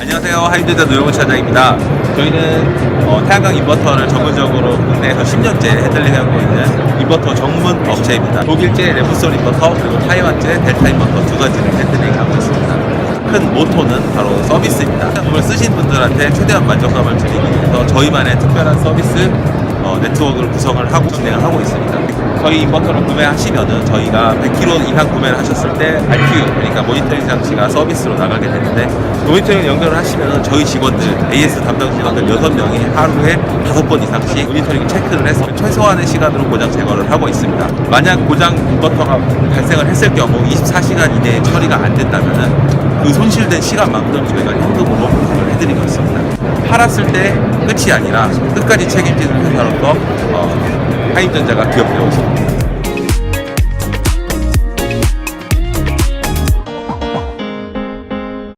안녕하세요. 하이드자 노영훈 차장입니다. 저희는 어, 태양광 인버터를 전문적으로 국내에서 10년째 해드리고 있는 인버터 전문 업체입니다. 독일제 레브솔 인버터 그리고 타이완제 델타 인버터 두 가지를 해드리고 있습니다. 큰 모토는 바로 서비스입니다. 이걸 쓰신 분들한테 최대한 만족감을 드리기 위해서 저희만의 특별한 서비스 어, 네트워크를 구성을 하고 진행을 하고 있습니다. 저희 인버터를 구매하시면은 저희가 100kg 이상 구매를 하셨을 때 RQ 그러니까 모니터링 장치가 서비스로 나가게 되는데 모니터링 연결을 하시면은 저희 직원들 AS 담당 직원들 6명이 하루에 5번 이상씩 모니터링 체크를 해서 최소한의 시간으로 고장 제거를 하고 있습니다. 만약 고장 인버터가 발생을 했을 경우 24시간 이내에 처리가 안 된다면은 그 손실된 시간만큼 저희가 현금으로 보상을 해드리고 있습니다. 팔았을 때 끝이 아니라 끝까지 책임지는 회사로서 어, 하임전자가 기업되고 있습니다.